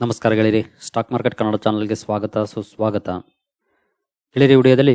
ನಮಸ್ಕಾರ ಗೆಳೆಯರಿ. Stock market Kannada ಚಾನಲ್ಗೆ ಸ್ವಾಗತ, ಸುಸ್ವಾಗತ. ಗೆಳೆಯರಿ ವಿಡಿಯೋದಲ್ಲಿ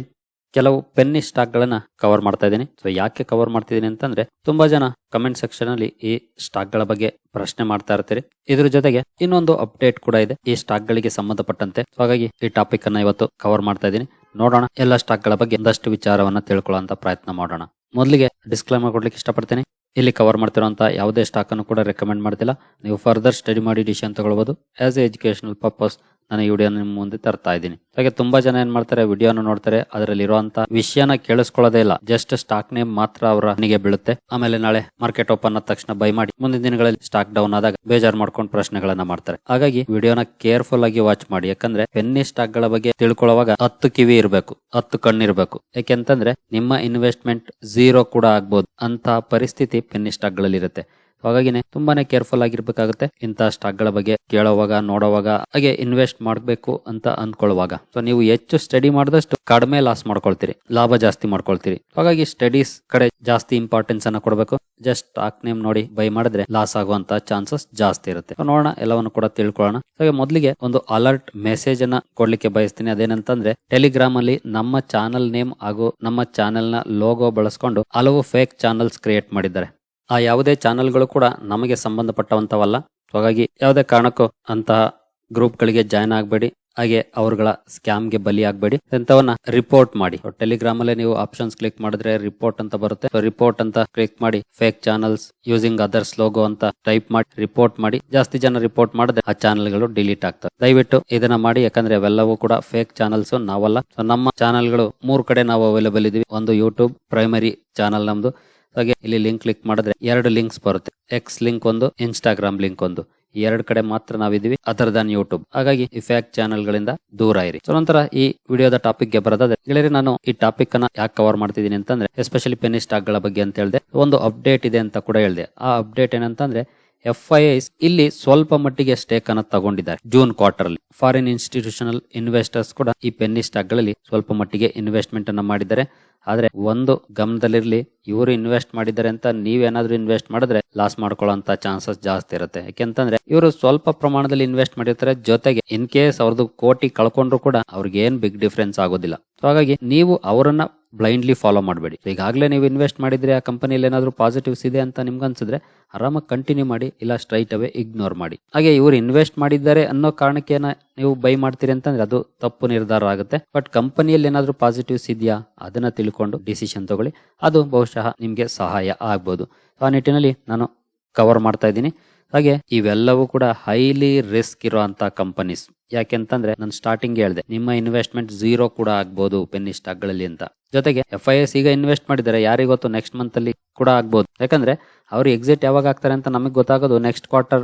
ಕೆಲವು ಪೆನ್ನಿ ಸ್ಟಾಕ್ಗಳನ್ನ ಕವರ್ ಮಾಡ್ತಾ ಇದ್ದೀನಿ. ಸೊ ಯಾಕೆ ಕವರ್ ಮಾಡ್ತಿದ್ದೀನಿ ಅಂತಂದ್ರೆ, ತುಂಬಾ ಜನ ಕಮೆಂಟ್ ಸೆಕ್ಷನ್ ಅಲ್ಲಿ ಈ ಸ್ಟಾಕ್ಗಳ ಬಗ್ಗೆ ಪ್ರಶ್ನೆ ಮಾಡ್ತಾ ಇರ್ತೀರಿ. ಇದ್ರ ಜೊತೆಗೆ ಇನ್ನೊಂದು ಅಪ್ಡೇಟ್ ಕೂಡ ಇದೆ, ಈ ಸ್ಟಾಕ್ಗಳಿಗೆ ಸಂಬಂಧಪಟ್ಟಂತೆ. ಹಾಗಾಗಿ ಈ ಟಾಪಿಕ್ ಅನ್ನ ಇವತ್ತು ಕವರ್ ಮಾಡ್ತಾ ಇದ್ದೀನಿ. ನೋಡೋಣ, ಎಲ್ಲ ಸ್ಟಾಕ್ಗಳ ಬಗ್ಗೆ ಒಂದಷ್ಟು ವಿಚಾರವನ್ನ ತಿಳ್ಕೊಳ್ಳೋ ಪ್ರಯತ್ನ ಮಾಡೋಣ. ಮೊದಲಿಗೆ ಡಿಸ್ಕ್ಲೈಮರ್ ಕೊಡ್ಲಿಕ್ಕೆ ಇಷ್ಟಪಡ್ತೀನಿ. ಇಲ್ಲಿ ಕವರ್ ಮಾಡ್ತಿರೋಂತ ಯಾವುದೇ ಸ್ಟಾಕ್ ಅನ್ನು ಕೂಡ ರೆಕಮೆಂಡ್ ಮಾಡ್ತಿಲ್ಲ. ನೀವು ಫರ್ದರ್ ಸ್ಟಡಿ ಮಾಡಿ ಡಿಸಿಷನ್ ತಗೊಳ್ಬಹುದು ಆಸ್ ಎ ಎಜುಕೇಶನಲ್ ಪರ್ಪಸ್ ನಾನು ಈ ವಿಡಿಯೋ ನಿಮ್ಮ ಮುಂದೆ ತರ್ತಾ ಇದ್ದೀನಿ. ಹಾಗೆ ತುಂಬಾ ಜನ ಏನ್ ಮಾಡ್ತಾರೆ, ವಿಡಿಯೋನ ನೋಡ್ತಾರೆ ಅದರಲ್ಲಿ ಇರುವಂತ ವಿಷಯನ ಕೇಳಿಸ್ಕೊಳ್ಳೋದೇ ಇಲ್ಲ. ಜಸ್ಟ್ ಸ್ಟಾಕ್ ನೇಮ್ ಮಾತ್ರ ಅವರ ಹಣಿಗೆ ಬೀಳುತ್ತೆ. ಆಮೇಲೆ ನಾಳೆ ಮಾರ್ಕೆಟ್ ಓಪನ್ ಆದ ತಕ್ಷಣ ಬೈ ಮಾಡಿ, ಮುಂದಿನ ದಿನಗಳಲ್ಲಿ ಸ್ಟಾಕ್ ಡೌನ್ ಆದಾಗ ಬೇಜಾರ್ ಮಾಡ್ಕೊಂಡು ಪ್ರಶ್ನೆಗಳನ್ನ ಮಾಡ್ತಾರೆ. ಹಾಗಾಗಿ ವಿಡಿಯೋನ ಕೇರ್ಫುಲ್ ಆಗಿ ವಾಚ್ ಮಾಡಿ. ಯಾಕಂದ್ರೆ ಪೆನ್ನಿ ಸ್ಟಾಕ್ಗಳ ಬಗ್ಗೆ ತಿಳ್ಕೊಳ್ಳುವಾಗ ಹತ್ತು ಕಿವಿ ಇರಬೇಕು, ಹತ್ತು ಕಣ್ಣಿರ್ಬೇಕು. ಯಾಕೆಂತಂದ್ರೆ ನಿಮ್ಮ ಇನ್ವೆಸ್ಟ್ಮೆಂಟ್ ಝೀರೋ ಕೂಡ ಆಗ್ಬಹುದು ಅಂತ ಪರಿಸ್ಥಿತಿ ಪೆನ್ನಿ ಸ್ಟಾಕ್ಗಳಲ್ಲಿ ಇರುತ್ತೆ ಹಾಗಾಗಿನೇ ತುಂಬಾನೇ ಕೇರ್ಫುಲ್ ಆಗಿರ್ಬೇಕಾಗುತ್ತೆ ಇಂತಹ ಸ್ಟಾಕ್ಗಳ ಬಗ್ಗೆ ಕೇಳೋವಾಗ, ನೋಡೋವಾಗ, ಹಾಗೆ ಇನ್ವೆಸ್ಟ್ ಮಾಡಬೇಕು ಅಂತ ಅಂದ್ಕೊಳ್ಳುವಾಗ ಸೊ ನೀವು ಹೆಚ್ಚು ಸ್ಟಡಿ ಮಾಡಿದಷ್ಟು ಕಡಿಮೆ ಲಾಸ್ ಮಾಡ್ಕೊಳ್ತೀರಿ, ಲಾಭ ಜಾಸ್ತಿ ಮಾಡ್ಕೊಳ್ತೀರಿ. ಹಾಗಾಗಿ ಸ್ಟಡೀಸ್ ಕಡೆ ಜಾಸ್ತಿ ಇಂಪಾರ್ಟೆನ್ಸ್ ಅನ್ನ ಕೊಡಬೇಕು. ಜಸ್ಟ್ ಸ್ಟಾಕ್ ನೇಮ್ ನೋಡಿ ಬೈ ಮಾಡಿದ್ರೆ ಲಾಸ್ ಆಗುವಂತ ಚಾನ್ಸಸ್ ಜಾಸ್ತಿ ಇರುತ್ತೆ. ನೋಡೋಣ, ಎಲ್ಲವನ್ನು ಕೂಡ ತಿಳ್ಕೊಳ್ಳೋಣ. ಹಾಗೆ ಮೊದಲಿಗೆ ಒಂದು ಅಲರ್ಟ್ ಮೆಸೇಜ್ ಅನ್ನ ಕೊಡ್ಲಿಕ್ಕೆ ಬಯಸ್ತೀನಿ. ಅದೇನಂತಂದ್ರೆ ಟೆಲಿಗ್ರಾಮ್ ಅಲ್ಲಿ ನಮ್ಮ ಚಾನಲ್ ನೇಮ್ ಹಾಗೂ ನಮ್ಮ ಚಾನೆಲ್ನ ಲೋಗೋ ಬಳಸ್ಕೊಂಡು ಹಲವು ಫೇಕ್ ಚಾನಲ್ಸ್ ಕ್ರಿಯೇಟ್ ಮಾಡಿದ್ದಾರೆ. ಆ ಯಾವುದೇ ಚಾನೆಲ್ಗಳು ಕೂಡ ನಮಗೆ ಸಂಬಂಧಪಟ್ಟವಂತವಲ್ಲ. ಹಾಗಾಗಿ ಯಾವುದೇ ಕಾರಣಕ್ಕೂ ಅಂತಹ ಗ್ರೂಪ್ಗಳಿಗೆ ಜಾಯ್ನ್ ಆಗಬೇಡಿ. ಹಾಗೆ ಅವರುಗಳ ಸ್ಕ್ಯಾಮ್ಗೆ ಬಲಿ ಆಗಬೇಡಿ. ಇಂಥವನ್ನ ರಿಪೋರ್ಟ್ ಮಾಡಿ. ಟೆಲಿಗ್ರಾಮ್ ಅಲ್ಲಿ ನೀವು ಆಪ್ಷನ್ಸ್ ಕ್ಲಿಕ್ ಮಾಡಿದ್ರೆ ರಿಪೋರ್ಟ್ ಅಂತ ಬರುತ್ತೆ. ರಿಪೋರ್ಟ್ ಅಂತ ಕ್ಲಿಕ್ ಮಾಡಿ fake channels using others logo ಅಂತ ಟೈಪ್ ಮಾಡಿ, ರಿಪೋರ್ಟ್ ಮಾಡಿ. ಜಾಸ್ತಿ ಜನ ರಿಪೋರ್ಟ್ ಮಾಡಿದ್ರೆ ಆ ಚಾನೆಲ್ಗಳು ಡಿಲೀಟ್ ಆಗ್ತವೆ. ದಯವಿಟ್ಟು ಇದನ್ನ ಮಾಡಿ. ಯಾಕಂದ್ರೆ ಅವೆಲ್ಲವೂ ಕೂಡ ಫೇಕ್ ಚಾನಲ್ಸ್ ನಾವಲ್ಲ. ಸೊ ನಮ್ಮ ಚಾನೆಲ್ಗಳು ಮೂರು ಕಡೆ ನಾವು ಅವೈಲೇಬಲ್ ಇದೀವಿ. ಒಂದು ಯೂಟ್ಯೂಬ್ ಪ್ರೈಮರಿ ಚಾನಲ್ ನಮ್ದು. ಹಾಗೆ ಇಲ್ಲಿ ಲಿಂಕ್ ಕ್ಲಿಕ್ ಮಾಡಿದ್ರೆ ಎರಡು ಲಿಂಕ್ಸ್ ಬರುತ್ತೆ. ಎಕ್ಸ್ ಲಿಂಕ್ ಒಂದು ಇನ್ಸ್ಟಾಗ್ರಾಮ್ ಲಿಂಕ್ ಒಂದು. ಎರಡು ಕಡೆ ಮಾತ್ರ ನಾವಿದೀವಿ ಅದರ್ ದನ್ ಯೂಟ್ಯೂಬ್ ಹಾಗಾಗಿ ಈ ಫ್ಯಾಕ್ ಚಾನೆಲ್ ಗಳಿಂದ ದೂರ ಇರಿ. ಸೊ ನಂತರ ಈ ವಿಡಿಯೋದ ಟಾಪಿಕ್ಗೆ ಬರೋದಾದ್ರೆ, ಗೆಳೆಯರಿ, ನಾನು ಈ ಟಾಪಿಕ್ ಅನ್ನ ಯಾಕೆ ಕವರ್ ಮಾಡ್ತಿದ್ದೀನಿ ಅಂತಂದ್ರೆ ಎಸ್ಪೆಷಲಿ ಪೆನಿ ಸ್ಟಾಕ್ಗಳ ಬಗ್ಗೆ ಅಂತ ಹೇಳಿದೆ. ಒಂದು ಅಪ್ಡೇಟ್ ಇದೆ ಅಂತ ಕೂಡ ಹೇಳಿದೆ. ಆ ಅಪ್ಡೇಟ್ ಏನಂತಂದ್ರೆ ಎಫ್ ಐ ಇಲ್ಲಿ ಸ್ವಲ್ಪ ಮಟ್ಟಿಗೆ ಸ್ಟೇಕ್ ಅನ್ನು ತಗೊಂಡಿದ್ದಾರೆ. ಜೂನ್ ಕ್ವಾರ್ಟರ್ ಅಲ್ಲಿ. ಫಾರಿನ್ ಇನ್ಸ್ಟಿಟ್ಯೂಷನಲ್ ಇನ್ವೆಸ್ಟರ್ಸ್ ಕೂಡ ಈ ಪೆನ್ನಿ ಸ್ಟಾಕ್ಗಳಲ್ಲಿ ಸ್ವಲ್ಪ ಮಟ್ಟಿಗೆ ಇನ್ವೆಸ್ಟ್ಮೆಂಟ್ ಅನ್ನು ಮಾಡಿದ್ದಾರೆ. ಆದ್ರೆ ಒಂದು ಗಮನದಲ್ಲಿರಲಿ, ಇವರು ಇನ್ವೆಸ್ಟ್ ಮಾಡಿದ್ದಾರೆ ಅಂತ ನೀವೇನಾದ್ರೂ ಇನ್ವೆಸ್ಟ್ ಮಾಡಿದ್ರೆ ಲಾಸ್ ಮಾಡ್ಕೊಳ್ಳೋಂತ ಚಾನ್ಸಸ್ ಜಾಸ್ತಿ ಇರುತ್ತೆ. ಯಾಕೆಂತಂದ್ರೆ ಇವರು ಸ್ವಲ್ಪ ಪ್ರಮಾಣದಲ್ಲಿ ಇನ್ವೆಸ್ಟ್ ಮಾಡಿರ್ತಾರೆ. ಜೊತೆಗೆ ಇನ್ ಕೇಸ್ ಅವ್ರದ್ದು ಕೋಟಿ ಕಳ್ಕೊಂಡ್ರು ಕೂಡ ಅವ್ರಿಗೆ ಏನ್ ಬಿಗ್ ಡಿಫ್ರೆನ್ಸ್ ಆಗೋದಿಲ್ಲ. ಸೊ ಹಾಗಾಗಿ ನೀವು ಅವರನ್ನ ಬ್ಲೈಂಡ್ಲಿ ಫಾಲೋ ಮಾಡಬೇಡಿ. ಈಗಾಗಲೇ ನೀವು ಇನ್ವೆಸ್ಟ್ ಮಾಡಿದ್ರೆ ಆ ಕಂಪನಿಯಲ್ಲಿ ಏನಾದರೂ ಪಾಸಿಟಿವ್ಸ್ ಇದೆ ಅಂತ ನಿಮ್ಗೆ ಅನ್ಸಿದ್ರೆ ಆರಾಮಾಗಿ ಕಂಟಿನ್ಯೂ ಮಾಡಿ, ಇಲ್ಲ ಸ್ಟ್ರೈಟ್ ಅವೇ ಇಗ್ನೋರ್ ಮಾಡಿ. ಹಾಗೆ ಇವರು ಇನ್ವೆಸ್ಟ್ ಮಾಡಿದ್ದಾರೆ ಅನ್ನೋ ಕಾರಣಕ್ಕೆ ನೀವು ಬೈ ಮಾಡ್ತೀರಿ ಅಂತಂದ್ರೆ ಅದು ತಪ್ಪು ನಿರ್ಧಾರ ಆಗುತ್ತೆ. ಬಟ್ ಕಂಪನಿಯಲ್ಲಿ ಏನಾದರೂ ಪಾಸಿಟಿವ್ಸ್ ಇದೆಯಾ, ಅದನ್ನ ತಿಳ್ಕೊಂಡು ಡಿಸಿಷನ್ ತಗೊಳ್ಳಿ. ಅದು ಬಹುಶಃ ನಿಮಗೆ ಸಹಾಯ ಆಗ್ಬೋದು. ಆ ನಿಟ್ಟಿನಲ್ಲಿ ನಾನು ಕವರ್ ಮಾಡ್ತಾ ಇದ್ದೀನಿ. ಹಾಗೆ ಇವೆಲ್ಲವೂ ಕೂಡ ಹೈಲಿ ರಿಸ್ಕ್ ಇರುವಂತ ಕಂಪನೀಸ್ ಯಾಕೆಂತಂದ್ರೆ ನಾನು ಸ್ಟಾರ್ಟಿಂಗ್ ಹೇಳಿದೆ, ನಿಮ್ಮ ಇನ್ವೆಸ್ಟ್ಮೆಂಟ್ ಝೀರೋ ಕೂಡ ಆಗ್ಬಹುದು ಪೆನ್ನಿ ಸ್ಟಾಕ್ಗಳಲ್ಲಿ ಅಂತ. ಜೊತೆಗೆ ಎಫ್ ಐ ಎಸ್ ಈಗ ಇನ್ವೆಸ್ಟ್ ಮಾಡಿದರೆ ಯಾರಿಗೊತ್ತು ನೆಕ್ಸ್ಟ್ ಮಂತ್ ಅಲ್ಲಿ ಕೂಡ ಆಗ್ಬಹುದು ಯಾಕಂದ್ರೆ ಅವ್ರು ಎಕ್ಸಿಟ್ ಯಾವಾಗ ಆಗ್ತಾರೆ ಅಂತ ನಮಗೆ ಗೊತ್ತಾಗೋದು next quarter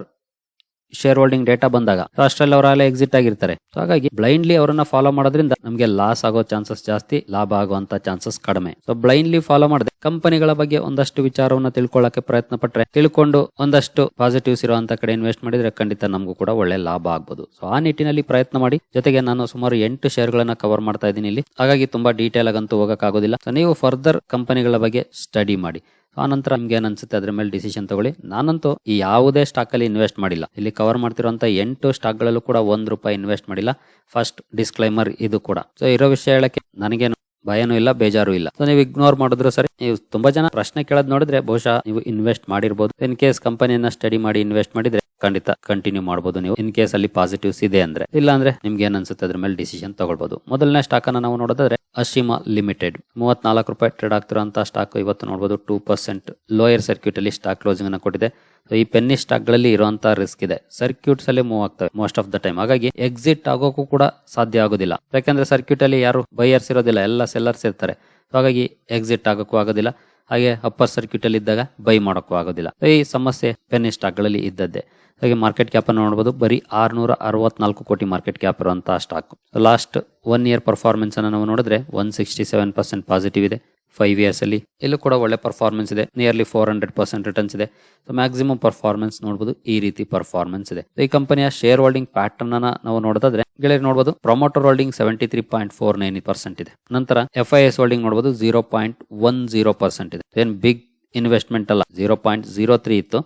share holding data ಬಂದಾಗ ಅಷ್ಟರಲ್ಲಿ ಅವರೆಲ್ಲ ಎಕ್ಸಿಟ್ ಆಗಿರ್ತಾರೆ. ಸೊ ಹಾಗಾಗಿ ಬ್ಲೈಂಡ್ಲಿ ಅವರನ್ನ ಫಾಲೋ ಮಾಡೋದ್ರಿಂದ ನಮಗೆ ಲಾಸ್ ಆಗೋ ಚಾನ್ಸಸ್ ಜಾಸ್ತಿ, ಲಾಭ ಆಗುವಂತ ಚಾನ್ಸಸ್ ಕಡಿಮೆ. ಸೊ ಬ್ಲೈಂಡ್ಲಿ ಫಾಲೋ ಮಾಡದೆ ಕಂಪನಿಗಳ ಬಗ್ಗೆ ಒಂದಷ್ಟು ವಿಚಾರವನ್ನ ತಿಳ್ಕೊಳ್ಳಕ್ಕೆ ಪ್ರಯತ್ನ ಪಟ್ಟರೆ ತಿಳ್ಕೊಂಡು ಒಂದಷ್ಟು ಪಾಸಿಟಿವ್ಸ್ ಇರುವಂತ ಕಡೆ ಇನ್ವೆಸ್ಟ್ ಮಾಡಿದ್ರೆ ಖಂಡಿತ ನಮಗೂ ಕೂಡ ಒಳ್ಳೆ ಲಾಭ ಆಗ್ಬೋದು. ಸೊ ಆ ನಿಟ್ಟಿನಲ್ಲಿ ಪ್ರಯತ್ನ ಮಾಡಿ. ಜೊತೆಗೆ ನಾನು ಸುಮಾರು ಎಂಟು ಶೇರ್ ಗಳನ್ನ ಕವರ್ ಮಾಡ್ತಾ ಇದ್ದೀನಿ ಇಲ್ಲಿ. ಹಾಗಾಗಿ ತುಂಬಾ ಡೀಟೇಲ್ ಆಗಂತೂ ಹೋಗಕ್ಕಾಗೋದಿಲ್ಲ. ಸೊ ನೀವು ಫರ್ದರ್ ಕಂಪನಿಗಳ ಬಗ್ಗೆ ಸ್ಟಡಿ ಮಾಡಿ. ಆ ನಂತರ ನಿಮ್ಗೆ ಏನ್ ಅನ್ಸುತ್ತೆ ಅದ್ರ ಮೇಲೆ ಡಿಸಿಷನ್ ತಗೊಳ್ಳಿ. ನಾನಂತೂ ಈ ಯಾವುದೇ ಸ್ಟಾಕ್ ಅಲ್ಲಿ ಇನ್ವೆಸ್ಟ್ ಮಾಡಿಲ್ಲ. ಇಲ್ಲಿ ಕವರ್ ಮಾಡ್ತಿರುವಂತ ಎಂಟು ಸ್ಟಾಕ್ ಗಳಲ್ಲೂ ಕೂಡ ಒಂದ್ ರೂಪಾಯಿ ಇನ್ವೆಸ್ಟ್ ಮಾಡಿಲ್ಲ. ಫಸ್ಟ್ ಡಿಸ್ಕ್ಲೈಮರ್ ಇದು ಕೂಡ. ಸೊ ಇರೋ ವಿಷಯ ಹೇಳಕ್ಕೆ ನನಗೇನು ಭಯನೂ ಇಲ್ಲ, ಬೇಜಾರು ಇಲ್ಲ. ಸೊ ನೀವು ಇಗ್ನೋರ್ ಮಾಡಿದ್ರು ಸರಿ. ನೀವು ತುಂಬಾ ಜನ ಪ್ರಶ್ನೆ ಕೇಳೋದ್ ನೋಡಿದ್ರೆ ಬಹುಶಃ ನೀವು ಇನ್ವೆಸ್ಟ್ ಮಾಡಿರ್ಬೋದು. ಇನ್ ಕೇಸ್ ಕಂಪನಿಯನ್ನ ಸ್ಟಡಿ ಮಾಡಿ ಇನ್ವೆಸ್ಟ್ ಮಾಡಿದ್ರೆ ಖಂಡಿತ ಕಂಟಿನ್ಯೂ ಮಾಡಬಹುದು ನೀವು. ಇನ್ ಕೇಸ್ ಅಲ್ಲಿ ಪಾಸಿಟಿವ್ಸ್ ಇದೆ ಅಂದ್ರೆ. ಇಲ್ಲ ಅಂದ್ರೆ ನಿಮ್ಗೆ ಏನ್ ಅನ್ಸುತ್ತೆ ಅದ್ರ ಮೇಲೆ ಡಿಸಿಷನ್ ತಗೊಳ್ಬಹುದು ಮೊದಲನೇ ಸ್ಟಾಕ್ ಅನ್ನ ನಾವು ನೋಡೋದಾದ್ರೆ ಅಶಿಮಾ ಲಿಮಿಟೆಡ್ ಮೂವತ್ನಾಲ್ಕು ರೂಪಾಯಿ ಟ್ರೇಡ್ ಆಗ್ತಿರೋ ಸ್ಟಾಕ್ ಇವತ್ತು ನೋಡಬಹುದು ಟೂ ಪರ್ಸೆಂಟ್ ಲೋಯರ್ ಸರ್ಕ್ಯೂಟ್ ಅಲ್ಲಿ ಸ್ಟಾಕ್ ಕ್ಲೋಸಿಂಗ್ ಅನ್ನ ಕೊಟ್ಟಿದೆ. ಈ ಪೆನ್ನಿ ಸ್ಟಾಕ್ಗಳಲ್ಲಿ ಇರುವಂತಹ ರಿಸ್ಕ್ ಇದೆ. ಸರ್ಕ್ಯೂಟ್ಸ್ ಅಲ್ಲಿ ಮೂವ್ ಆಗ್ತವೆ ಮೋಸ್ಟ್ ಆಫ್ ದ ಟೈಮ್ ಹಾಗಾಗಿ ಎಕ್ಸಿಟ್ ಆಗೋಕ್ಕೂ ಕೂಡ ಸಾಧ್ಯ ಆಗೋದಿಲ್ಲ. ಯಾಕಂದ್ರೆ ಸರ್ಕ್ಯೂಟ್ ಅಲ್ಲಿ ಯಾರು ಬೈಯರ್ಸ್ ಇರೋದಿಲ್ಲ, ಎಲ್ಲ ಸೆಲ್ಲರ್ಸ್ ಇರ್ತಾರೆ. ಹಾಗಾಗಿ ಎಕ್ಸಿಟ್ ಆಗೋಕ್ಕೂ ಆಗೋದಿಲ್ಲ. ಹಾಗೆ ಅಪ್ಪರ್ ಸರ್ಕ್ಯೂಟ್ ಅಲ್ಲಿ ಇದ್ದಾಗ ಬೈ ಮಾಡೋಕ್ಕೂ ಆಗೋದಿಲ್ಲ. ಈ ಸಮಸ್ಯೆ ಪೆನ್ನಿ ಸ್ಟಾಕ್ಗಳಲ್ಲಿ ಇದ್ದದ್ದೇ. ಹಾಗೆ ಮಾರ್ಕೆಟ್ ಕ್ಯಾಪ್ ಅನ್ನು ನೋಡಬಹುದು ಬರೀ ಆರ್ನೂರ ಅರವತ್ನಾಲ್ಕು ಕೋಟಿ ಮಾರ್ಕೆಟ್ ಕ್ಯಾಪ್ ಇರುವಂತಹ stock last one year performance ಅನ್ನು ನಾವು ನೋಡಿದ್ರೆ one sixty seven percent positive ಇದೆ. ಫೈವ್ ಇಯರ್ಸ್ ಅಲ್ಲಿ. ಇಲ್ಲೂ ಕೂಡ ಒಳ್ಳೆ ಪರ್ಫಾರ್ಮೆನ್ಸ್ ಇದೆ. Nearly four hundred percent returns ಇದೆ. ಸೊ ಮ್ಯಾಕ್ಸಿಮಮ್ ಪರ್ಫಾರ್ಮೆನ್ಸ್ ನೋಡಬಹುದು ಈ ರೀತಿ ಪರ್ಫಾರ್ಮೆನ್ಸ್ ಇದೆ. ಈ ಕಂಪನಿಯ ಶೇರ್ ಹೋಲ್ಡಿಂಗ್ ಪ್ಯಾಟರ್ನ್ ನಾವು ನೋಡೋದಾದ್ರೆ, ಗೆಳೆಯರು ನೋಡಬಹುದು promoter holding seventy three point four nine percent ಇದೆ. ನಂತರ ಎಫ್ ಐ ಎಸ್ ಹೋಲ್ಡಿಂಗ್ ನೋಡಬಹುದು zero point one zero percent ಇದೆ. ಏನ್ ಬಿಗ್ ಇನ್ವೆಸ್ಟ್ಮೆಂಟ್ ಅಲ್ಲ ಜೀರೋ ಪಾಯಿಂಟ್ ಜೀರೋ ತ್ರೀ ಇತ್ತು.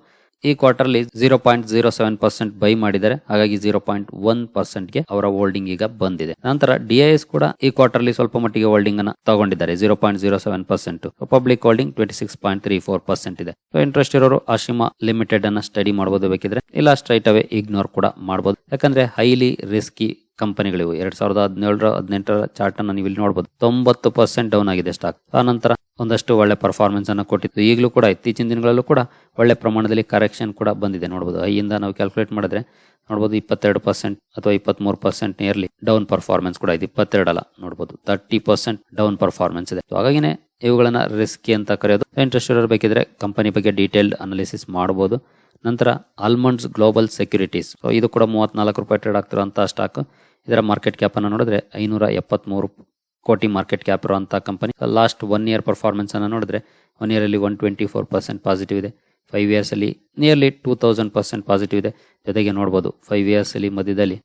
ಈ quarterly zero point zero seven percent buy ಮಾಡಿದ್ದಾರೆ. ಹಾಗಾಗಿ ಜೀರೋ ಪಾಯಿಂಟ್ ಒನ್ ಪರ್ಸೆಂಟ್ಗೆ ಅವರ ಹೋಲ್ಡಿಂಗ್ ಈಗ ಬಂದಿದೆ. ನಂತರ ಡಿಐಎಸ್ ಕೂಡ ಈ ಕ್ವಾರ್ಟರ್ಲಿ ಸ್ವಲ್ಪ ಮಟ್ಟಿಗೆ ಹೋಲ್ಡಿಂಗ್ ಅನ್ನು ತಗೊಂಡಿದ್ದಾರೆ. Zero point zero seven percent. Public holding twenty six point three four percent ಇದೆ ಇಂಟ್ರೆಸ್ಟ್ ಇರೋರು ಆಶಿಮಾ ಲಿಮಿಟೆಡ್ ಅನ್ನ ಸ್ಟಡಿ ಮಾಡಬಹುದು ಬೇಕಿದ್ರೆ. ಇಲ್ಲ ಸ್ಟ್ರೈಟ್ ಅವೇ ಇಗ್ನೋರ್ ಕೂಡ ಮಾಡಬಹುದು ಯಾಕಂದ್ರೆ ಹೈಲಿ ರಿಸ್ಕಿ ಕಂಪನಿಗಳಿವು. ಎರಡ್ ಸಾವಿರದ ಹದಿನೇಳರ ಹದಿನೆಂಟರ ಚಾರ್ಟ್ ಅನ್ನ ನೀವು ಇಲ್ಲಿ ನೋಡಬಹುದು ತೊಂಬತ್ತು ಪರ್ಸೆಂಟ್ ಡೌನ್ ಆಗಿದೆ ಸ್ಟಾಕ್. ಆ ನಂತರ ಒಂದಷ್ಟು ಒಳ್ಳೆ ಪರ್ಫಾರ್ಮೆನ್ಸ್ ಅನ್ನು ಕೊಟ್ಟಿತ್ತು. ಈಗಲೂ ಕೂಡ, ಇತ್ತೀಚಿನ ದಿನಗಳಲ್ಲೂ ಕೂಡ ಒಳ್ಳೆ ಪ್ರಮಾಣದಲ್ಲಿ ಕರೆಕ್ಷನ್ ಕೂಡ ಬಂದಿದೆ. ನೋಡಬಹುದು ಐಯಿಂದ ನಾವು ಕ್ಯಾಲ್ಕುಲೇಟ್ ಮಾಡಿದ್ರೆ ನೋಡಬಹುದು ಇಪ್ಪತ್ತೆರಡು ಪರ್ಸೆಂಟ್ ಅಥವಾ ಇಪ್ಪತ್ಮೂರು ಪರ್ಸೆಂಟ್ ನಿಯರ್ಲಿ ಡೌನ್ ಪರ್ಫಾರ್ಮೆನ್ಸ್ ಕೂಡ ಇದೆ. ಇಪ್ಪತ್ತೆರಡು ಅಲ್ಲ ನೋಡಬಹುದು ತರ್ಟಿ ಪರ್ಸೆಂಟ್ ಡೌನ್ ಪರ್ಫಾರ್ಮೆನ್ಸ್ ಇದೆ. ಹಾಗಾಗಿನೇ ಇವುಗಳನ್ನ ರಿಸ್ಕಿ ಅಂತ ಕರೆಯೋದು. ಇಂಟ್ರೆಸ್ಟ್ ಇರೋರು ಬೇಕಿದ್ರೆ ಕಂಪನಿ ಬಗ್ಗೆ ಡೀಟೇಲ್ಡ್ ಅನಾಲಿಸಿಸ್ ಮಾಡಬಹುದು ನಂತರ ಆಲ್ಮಂಡ್ಸ್ ಗ್ಲೋಬಲ್ ಸೆಕ್ಯೂರಿಟೀಸ್ ಇದು ಕೂಡ ಮೂವತ್ನಾಲ್ಕು ರೂಪಾಯಿ ಟ್ರೇಡ್ ಆಗ್ತಿರೋ ಸ್ಟಾಕ್ ಇದರ ಮಾರ್ಕೆಟ್ ಕ್ಯಾಪ್ ಅನ್ನು ನೋಡಿದ್ರೆ ಐನೂರ ಎಪ್ಪತ್ಮೂರು ಕೋಟಿ ಮಾರ್ಕೆಟ್ ಕ್ಯಾಪ್ ಇರುವಂಥ company last one year performance ಅನ್ನು ನೋಡಿದ್ರೆ ಒನ್ ಇಯರ್ ಅಲ್ಲಿ one twenty four percent positive ಇದೆ. ಫೈವ್ ಇಯರ್ಸ್ ಅಲ್ಲಿ nearly two thousand percent positive ಇದೆ. ಜೊತೆಗೆ ನೋಡಬಹುದು ಫೈವ್ ಇಯರ್ಸ್ ಅಲ್ಲಿ ಮಧ್ಯದಲ್ಲಿ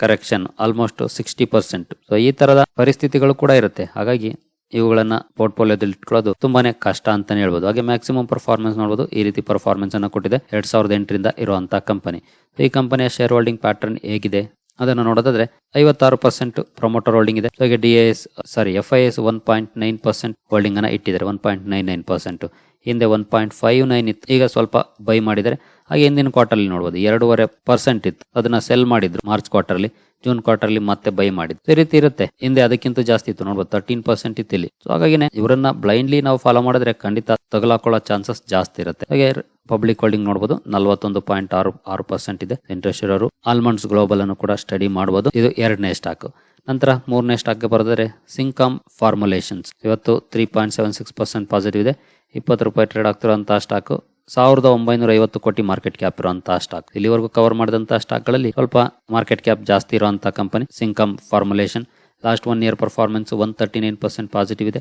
correction almost sixty percent so ಈ ತರದ ಪರಿಸ್ಥಿತಿಗಳು ಕೂಡ ಇರುತ್ತೆ. ಹಾಗಾಗಿ ಇವುಗಳನ್ನು ಪೋರ್ಟ್ಫೋಲಿಯೋದಲ್ಲಿ ಇಟ್ಕೊಳ್ಳೋದು ತುಂಬಾನೇ ಕಷ್ಟ ಅಂತಲೇ ಹೇಳ್ಬೋದು. ಹಾಗೆ ಮ್ಯಾಕ್ಸಿಮಮ್ ಪರ್ಫಾರ್ಮೆನ್ಸ್ ನೋಡಬಹುದು ಈ ರೀತಿ ಪರ್ಫಾರ್ಮೆನ್ಸ್ ಅನ್ನು ಕೊಟ್ಟಿದೆ. ಎರಡ್ ಸಾವಿರದ ಎಂಟರಿಂದ ಇರುವಂತಹ ಕಂಪನಿ ಈ ಕಂಪನಿಯ ಶೇರ್ ಹೋಲ್ಡಿಂಗ್ ಪ್ಯಾಟರ್ನ್ ಹೇಗಿದೆ? ಅದನ್ನು ನೋಡೋದಾದ್ರೆ ಐವತ್ತಾರು ಪರ್ಸೆಂಟ್ ಪ್ರಮೋಟರ್ ಹೋಲ್ಡಿಂಗ್ ಇದೆ. ಹಾಗೆ D S sorry F I S one point nine percent holding ಅನ್ನ ಇಟ್ಟಿದ್ದಾರೆ. One point nine nine percent ಹಿಂದೆ ಒನ್ ಪಾಯಿಂಟ್ ಫೈವ್ ನೈನ್ ಇತ್ತು. ಈಗ ಸ್ವಲ್ಪ ಬೈ ಮಾಡಿದರೆ ಹಾಗೆ ಹಿಂದಿನ ಕ್ವಾರ್ಟರ್ಲಿ ನೋಡಬಹುದು ಎರಡೂವರೆ ಪರ್ಸೆಂಟ್ ಇತ್ತು. ಅದನ್ನ ಸೆಲ್ ಮಾಡಿದ್ರು ಮಾರ್ಚ್ ಕ್ವಾರ್ಟರ್ಲಿ ಜೂನ್ ಕ್ವಾರ್ಟರ್ಲಿ ಮತ್ತೆ ಬೈ ಮಾಡಿದ್ರು. ರೀತಿ ಇರುತ್ತೆ. ಹಿಂದೆ ಅದಕ್ಕಿಂತ ಜಾಸ್ತಿ ಇತ್ತು. ನೋಡ್ಬೋದು ತರ್ಟೀನ್ ಪರ್ಸೆಂಟ್ ಇತ್ತು ಇಲ್ಲಿ. ಸೊ ಹಾಗಾಗಿನೇ ಇವರನ್ನ ಬ್ಲೈಂಡ್ಲಿ ನಾವು ಫಾಲೋ ಮಾಡಿದ್ರೆ ಖಂಡಿತ ತಗಲಾಕೊಳ್ಳೋ ಚಾನ್ಸಸ್ ಜಾಸ್ತಿ ಇರುತ್ತೆ. ಹಾಗೆ ಪಬ್ಲಿಕ್ ಹೋಲ್ಡಿಂಗ್ ನೋಡಬಹುದು ನಲವತ್ತೊಂದು ಪಾಯಿಂಟ್ ಆರು ಆರು ಪರ್ಸೆಂಟ್ ಇದೆ. ಇಂಟ್ರೆಸ್ಟ್ ಇರೋರು ಆಲ್ಮಂಡ್ಸ್ ಗ್ಲೋಬಲ್ ಅನ್ನು ಕೂಡ ಸ್ಟಡಿ ಮಾಡಬಹುದು ಇದು ಎರಡನೇ ಸ್ಟಾಕ್ ನಂತರ ಮೂರನೇ ಸ್ಟಾಕ್ಗೆ ಬರೆದರೆ ಸಿಂಕಮ್ ಫಾರ್ಮುಲೇಷನ್ಸ್ ಇವತ್ತು three point seven six percent positive ಇದೆ. ಇಪ್ಪತ್ತು ರೂಪಾಯಿ ಟ್ರೇಡ್ ಆಗ್ತಿರುವಂತಹ ಸ್ಟಾಕ್ ಸಾವಿರದ ಒಂಬೈನೂರ ಐವತ್ತು ಕೋಟಿ ಮಾರ್ಕೆಟ್ ಕ್ಯಾಪ್ ಇರುವಂತಹ ಸ್ಟಾಕ್ ಇಲ್ಲಿವರೆಗೂ ಕವರ್ ಮಾಡಿದಂತಹ ಸ್ಟಾಕ್ಗಳಲ್ಲಿ ಸ್ವಲ್ಪ ಮಾರ್ಕೆಟ್ ಕ್ಯಾಪ್ ಜಾಸ್ತಿ ಇರುವಂತಹ company Syncom formulation last one year performance one thirty nine percent positive ಇದೆ.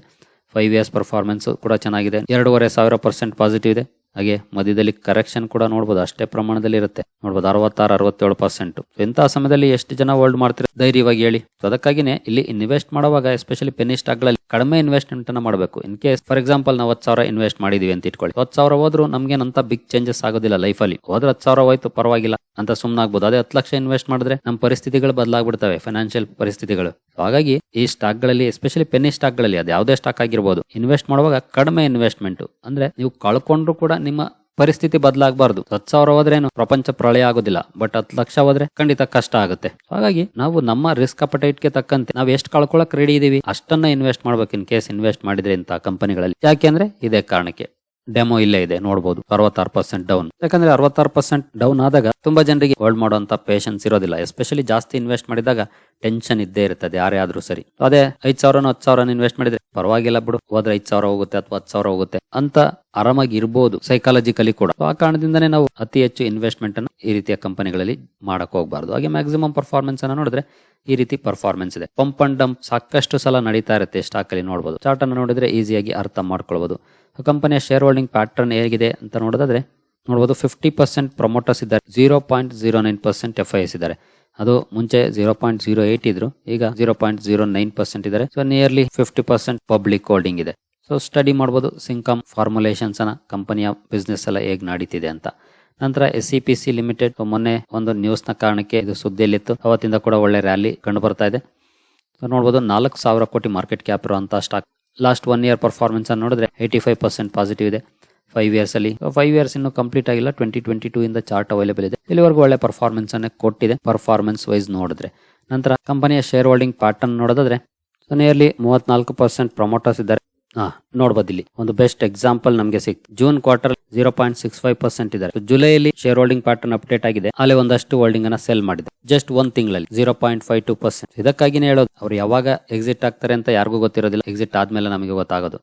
ಫೈವ್ ಇಯರ್ಸ್ ಪರ್ಫಾರ್ಮೆನ್ಸ್ ಕೂಡ ಚೆನ್ನಾಗಿದೆ. ಎರಡೂವರೆ ಸಾವಿರ ಪರ್ಸೆಂಟ್ ಪಾಸಿಟಿವ್ ಇದೆ. ಹಾಗೆ ಮಧ್ಯದಲ್ಲಿ ಕರೆಕ್ಷನ್ ಕೂಡ ನೋಡಬಹುದು ಅಷ್ಟೇ ಪ್ರಮಾಣದಲ್ಲಿ ಇರುತ್ತೆ. ನೋಡಬಹುದು ಅರವತ್ತಾರು, ಅರವತ್ತೇಳು ಪರ್ಸೆಂಟ್ ಇಂತಹ ಸಮಯದಲ್ಲಿ ಎಷ್ಟು ಜನ ಹೋಲ್ಡ್ ಮಾಡ್ತಾರೆ? ಧೈರ್ಯವಾಗಿ ಹೇಳಿ. ಅದಕ್ಕಾಗಿನೇ ಇಲ್ಲಿ ಇನ್ವೆಸ್ಟ್ ಮಾಡುವಾಗ ಎಸ್ಪೆಷಲಿ ಪೆನಿ ಸ್ಟಾಕ್ಗಳಲ್ಲಿ ಕಡಿಮೆ ಇನ್ವೆಸ್ಟ್ಮೆಂಟ್ ಅನ್ನ ಮಾಡಬೇಕು. ಇನ್ ಕೇಸ್ ಫಾರ್ ಎಕ್ಸಾಂಪಲ್ ನಾವು ಹತ್ತು ಸಾವಿರ ಇನ್ವೆಸ್ಟ್ ಮಾಡಿದೀವಿ ಅಂತ ಇಟ್ಕೊಳ್ಳಿ. ಹತ್ತು ಸಾವಿರ ಹೋದ್ರು ನಮ್ಗೆ ಅಂತ ಬಿಗ್ ಚೇಂಜಸ್ ಆಗೋದಿಲ್ಲ ಲೈಫಲ್ಲಿ ಹೋದ್ರೆ ಹತ್ತು ಸಾವಿರ ಹೋಯ್ತು, ಪರವಾಗಿಲ್ಲ ಅಂತ ಸುಮ್ಮನಾಗ್ಬೋದು ಅದೇ ಹತ್ತು ಲಕ್ಷ ಇನ್ವೆಸ್ಟ್ ಮಾಡಿದ್ರೆ ನಮ್ಮ ಪರಿಸ್ಥಿತಿಗಳು ಬದಲಾಗ್ಬಿಡ್ತವೆ ಫೈನಾನ್ಷಿಯಲ್ ಪರಿಸ್ಥಿತಿಗಳು. ಹಾಗಾಗಿ ಈ ಸ್ಟಾಕ್ಗಳಲ್ಲಿ ಎಸ್ಪೆಷಲಿ ಪೆನ್ನಿ ಸ್ಟಾಕ್ಗಳಲ್ಲಿ ಅದು ಯಾವುದೇ ಸ್ಟಾಕ್ ಆಗಿರ್ಬೋದು ಇನ್ವೆಸ್ಟ್ ಮಾಡುವಾಗ ಕಡಿಮೆ ಇನ್ವೆಸ್ಟ್ಮೆಂಟ್ ಅಂದ್ರೆ ನೀವು ಕಳ್ಕೊಂಡ್ರು ಕೂಡ ನಿಮ್ಮ ಪರಿಸ್ಥಿತಿ ಬದಲಾಗಬಾರದು. ಹತ್ ಸಾವಿರ ಹೋದ್ರೇನು ಪ್ರಪಂಚ ಪ್ರಳಯ ಆಗೋದಿಲ್ಲ ಬಟ್ ಹತ್ತು ಲಕ್ಷ ಹೋದ್ರೆ ಖಂಡಿತ ಕಷ್ಟ ಆಗುತ್ತೆ. ಹಾಗಾಗಿ ನಾವು ನಮ್ಮ ರಿಸ್ಕ್ ಅಪಟೈಟ್ಗೆ ತಕ್ಕಂತೆ ನಾವು ಎಷ್ಟು ಕಳ್ಕೊಳಕ್ ರೆಡಿ ಇದೀವಿ, ಅಷ್ಟನ್ನ ಇನ್ವೆಸ್ಟ್ ಮಾಡ್ಬೇಕು ಇನ್ ಕೇಸ್ ಇನ್ವೆಸ್ಟ್ ಮಾಡಿದ್ರೆ ಇಂತಹ ಕಂಪನಿಗಳಲ್ಲಿ ಯಾಕೆಂದ್ರೆ ಇದೇ ಕಾರಣಕ್ಕೆ. ಡೆಮೋ ಇಲ್ಲೇ ಇದೆ ನೋಡಬಹುದು ಅರವತ್ತಾರು ಪರ್ಸೆಂಟ್ ಡೌನ್ ಯಾಕಂದ್ರೆ ಅರವತ್ತಾರು ಪರ್ಸೆಂಟ್ ಡೌನ್ ಆದಾಗ ತುಂಬಾ ಜನರಿಗೆ ಹೋಲ್ಡ್ ಮಾಡುವಂತ ಪೇಷನ್ಸ್ ಇರೋದಿಲ್ಲ. ಎಸ್ಪೆಷಲಿ ಜಾಸ್ತಿ ಇನ್ವೆಸ್ಟ್ ಮಾಡಿದಾಗ ಟೆನ್ಷನ್ ಇದ್ದೇ ಇರ್ತದೆ, ಯಾರೇ ಆದ್ರೂ ಸರಿ. ಅದೇ ಐದ್ ಸಾವಿರನೋ ಹತ್ತು ಸಾವಿರ ಇನ್ವೆಸ್ಟ್ ಮಾಡಿದ್ರೆ ಪರವಾಗಿಲ್ಲ ಬಿಡು, ಹೋದ್ರೆ ಐದ್ ಸಾವಿರ ಹೋಗುತ್ತೆ ಅಥವಾ ಹತ್ತು ಸಾವಿರ ಹೋಗುತ್ತೆ ಅಂತ ಆರಾಮಾಗಿ ಇರ್ಬೋದು ಸೈಕಾಲಜಿಕಲಿ ಕೂಡ. ಆ ಕಾರಣದಿಂದನೇ ನಾವು ಅತಿ ಹೆಚ್ಚು ಇನ್ವೆಸ್ಟ್ಮೆಂಟ್ ಅನ್ನು ಈ ರೀತಿಯ ಕಂಪನಿಗಳಲ್ಲಿ ಮಾಡಕ್ ಹೋಗಬಾರ್ದು. ಹಾಗೆ ಮ್ಯಾಕ್ಸಿಮಮ್ ಪರ್ಫಾರ್ಮೆನ್ಸ್ ಅನ್ನ ನೋಡಿದ್ರೆ ಈ ರೀತಿ ಪರ್ಫಾರ್ಮೆನ್ಸ್ ಇದೆ. ಪಂಪ್ ಅಂಡ್ ಡಂಪ್ ಸಾಕಷ್ಟು ಸಲ ನಡೀತಾ ಇರುತ್ತೆ ಸ್ಟಾಕ್ ಅಲ್ಲಿ ನೋಡಬಹುದು ಚಾರ್ಟ್ ಅನ್ನು ನೋಡಿದ್ರೆ ಈಸಿಯಾಗಿ ಅರ್ಥ ಮಾಡ್ಕೊಳ್ಬಹುದು ಕಂಪನಿಯ ಶೇರ್ ಹೋಲ್ಡಿಂಗ್ ಪ್ಯಾಟರ್ನ್ ಹೇಗಿದೆ ಅಂತ ನೋಡೋದಾದ್ರೆ ನೋಡಬಹುದು ಫಿಫ್ಟಿ ಪರ್ಸೆಂಟ್ ಪ್ರಮೋಟರ್ಸ್ ಇದ್ದಾರೆ zero point zero nine percent F I S ಇದ್ದಾರೆ. ಅದು ಮುಂಚೆ ಜೀರೋ ಪಾಯಿಂಟ್ ಜೀರೋ ಏಟ್ ಇದ್ರು, ಈಗ zero point zero nine percent ಇದ್ದಾರೆ. So nearly fifty percent public holding ಇದೆ. ಸೊ ಸ್ಟಡಿ ಮಾಡ್ಬೋದು ಸಿಂಕಮ್ ಫಾರ್ಮುಲೇಷನ್ಸ್ ಅನ್ನ ಕಂಪನಿಯ ಬಿಸ್ನೆಸ್ ಎಲ್ಲ ಹೇಗೆ ನಡೀತಿದೆ ಅಂತ. ನಂತರ S C P C limited ಮೊನ್ನೆ ಒಂದು ನ್ಯೂಸ್ನ ಕಾರಣಕ್ಕೆ ಇದು ಸುದ್ದಿಯಲ್ಲಿತ್ತು. ಅವತ್ತಿಂದ ಕೂಡ ಒಳ್ಳೆ ರ್ಯಾಲಿ ಕಂಡು ಬರ್ತಾ ಇದೆ. ಸೊ ನೋಡಬಹುದು ನಾಲ್ಕು ಸಾವಿರ ಕೋಟಿ ಮಾರ್ಕೆಟ್ ಕ್ಯಾಪ್ ಇರುವಂತಹ stock last one year performance ಅನ್ನು ನೋಡಿದ್ರೆ ಏಯ್ಟಿ ಫೈವ್ ಪರ್ಸೆಂಟ್ ಪಾಸಿಟಿವ್ ಇದೆ. ಫೈವ್ ಇಯರ್ಸ್ ಅಲ್ಲಿ. ಫೈವ್ ಇಯರ್ಸ್ ಇನ್ನು ಕಂಪ್ಲೀಟ್ ಆಗಿಲ್ಲ. ಟ್ವೆಂಟಿ ಟ್ವೆಂಟಿ ಟೂ ಇಂದ ಚಾರ್ಟ್ ಅವೈಲೇಬಲ್ ಇದೆ. ಇಲ್ಲಿವರೆಗೂ ಒಳ್ಳೆ ಪರ್ಫಾರ್ಮೆನ್ಸ್ ಅನ್ನ ಕೊಟ್ಟಿದೆ. ಪರ್ಫಾರ್ಮೆನ್ಸ್ ವೈಸ್ ನೋಡಿದ್ರೆ. ನಂತರ ಕಂಪನಿಯ ಶೇರ್ ಹೋಲ್ಡಿಂಗ್ ಪ್ಯಾಟರ್ನ್ ನೋಡೋದಾದ್ರೆ ನಿಯರ್ಲಿ ಮೂವತ್ನಾಲ್ಕು ಪರ್ಸೆಂಟ್ ಪ್ರಮೋಟರ್ಸ್ ಇದ್ದಾರೆ. ಹಾ, ನೋಡ್ಬೋದು ಇಲ್ಲಿ. ಒಂದು ಬೆಸ್ಟ್ ಎಕ್ಸಾಂಪಲ್ ನಮಗೆ ಸಿಕ್ತು. June quarter zero point six five percent ಇದ್ದಾರೆ. ಜುಲೈಯಲ್ಲಿ ಶೇರ್ ಹೋಲ್ಡಿಂಗ್ ಪ್ಯಾಟರ್ನ್ ಅಪ್ಡೇಟ್ ಆಗಿದೆ. ಅಲ್ಲಿ ಒಂದಷ್ಟು ಹೋಲ್ಡಿಂಗ್ ಅನ್ನ ಸೆಲ್ ಮಾಡಿದೆ ಜಸ್ಟ್ ಒಂದ್ ತಿಂಗಳಲ್ಲಿ zero point five two percent ಇದಕ್ಕಾಗಿನೇ ಹೇಳೋದು, ಅವ್ರು ಯಾವಾಗ ಎಕ್ಸಿಟ್ ಆಗ್ತಾರೆ ಅಂತ ಯಾರಿಗೂ ಗೊತ್ತಿರೋದಿಲ್ಲ. ಎಕ್ಸಿಟ್ ಆದ್ಮೇಲೆ ನಮಗೆ ಗೊತ್ತಾಗೋದು.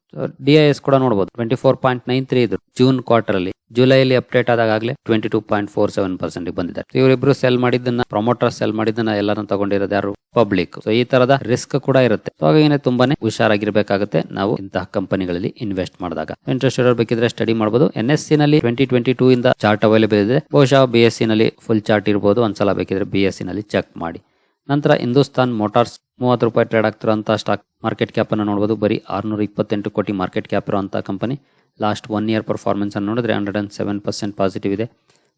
ಡಿ ಎಸ್ ಕೂಡ ನೋಡಬಹುದು twenty four point nine three ಇದ್ರು ಜೂನ್ ಕ್ವಾರ್ಟರ್ ಅಲ್ಲಿ ಜುಲೈಲಿ update ಆದಾಗಲೇ twenty two point four seven percent ಬಂದಿದ್ದಾರೆ. ಇವರಿಬ್ರು ಸೆಲ್ ಮಾಡಿದ್ದನ್ನ ಪ್ರಮೋಟರ್ ಸೆಲ್ ಮಾಡಿದ್ದನ್ನ ಎಲ್ಲರೂ ತಗೊಂಡಿರೋದು ಯಾರು? ಪಬ್ಲಿಕ್ ಸೊ ಈ ತರದ ರಿಸ್ಕ್ ಕೂಡ ಇರುತ್ತೆ. ಸೊ ಹಾಗಾಗಿ ತುಂಬಾನೇ ಹುಷಾರಾಗಿರ್ಬೇಕಾಗುತ್ತೆ ನಾವು ಇಂತಹ ಕಂಪನಿಗಳಲ್ಲಿ ಇನ್ವೆಸ್ಟ್ ಮಾಡಿದಾಗ. ಇಂಟ್ರೆಸ್ಟ್ ಇರೋ ಬೇಕಿದ್ರೆ ಸ್ಟಡಿ ಮಾಡಬಹುದು ಎನ್ ಎಸ್ ಸಿ ನಲ್ಲಿ ಟ್ವೆಂಟಿ ಟ್ವೆಂಟಿ ಟೂ ಇಂದ ಚಾರ್ಟ್ ಅವೈಲೇಬಲ್ ಇದೆ. ಬಹುಶಃ ಬಿ ಎಸ್ ಸಿ ನಲ್ಲಿ ಫುಲ್ ಚಾರ್ಟ್ ಇರಬಹುದು ಒಂದ್ಸಲ ಬೇಕಿದ್ರೆ ಬಿ ಸಿ ನಲ್ಲಿ ಚೆಕ್ ಮಾಡಿ. ನಂತರ ಹಿಂದೂಸ್ತಾನ್ ಮೋಟಾರ್ಸ್ ಮೂವತ್ತು ರೂಪಾಯಿ ಟ್ರೇಡ್ ಆಗ್ತಿರುವಂತಹ ಸ್ಟಾಕ್ ಮಾರ್ಕೆಟ್ ಕ್ಯಾಪನ್ನು ನೋಡಬಹುದು ಬರೀ ಆರುನೂರ ಇಪ್ಪತ್ತೆಂಟು ಕೋಟಿ ಮಾರ್ಕೆಟ್ ಕ್ಯಾಪ್ ಇರುವಂತಹ company. Last one year performance ಅನ್ನು ನೋಡಿದ್ರೆ hundred and seven percent positive ಇದೆ.